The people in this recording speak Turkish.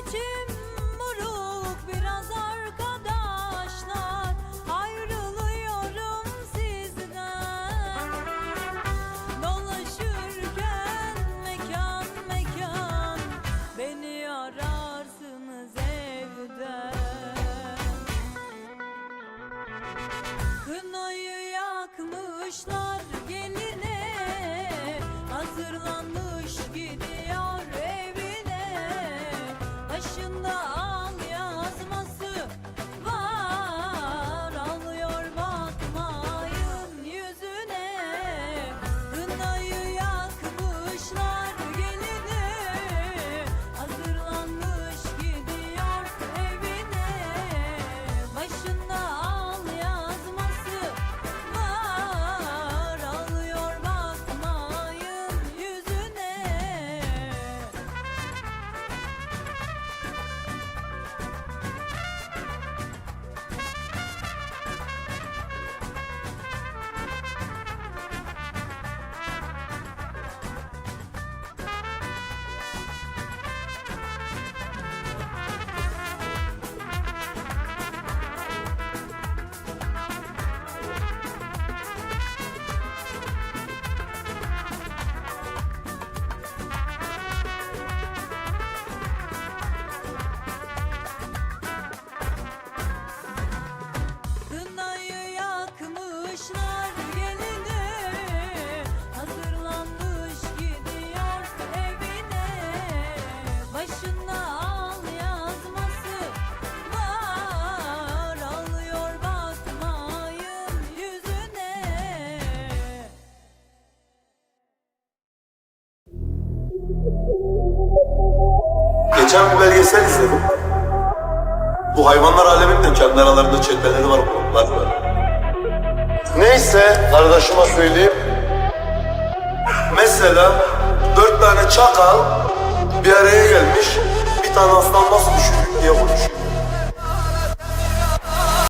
İçim buruk biraz arkadaşlar. Ayrılıyorum sizden. Dolaşırken mekan mekan Beni ararsınız evden. Kınayı yakmışlar geline. Hazırlanmış Geçen bir belgesel izledim. Bu hayvanlar aleminin kendi aralarında çekmeleri var, gruplar var. Neyse, kardeşime söyleyeyim. Mesela dört tane çakal bir araya gelmiş, bir tane aslan nasıl düşürür diye konuşuyor.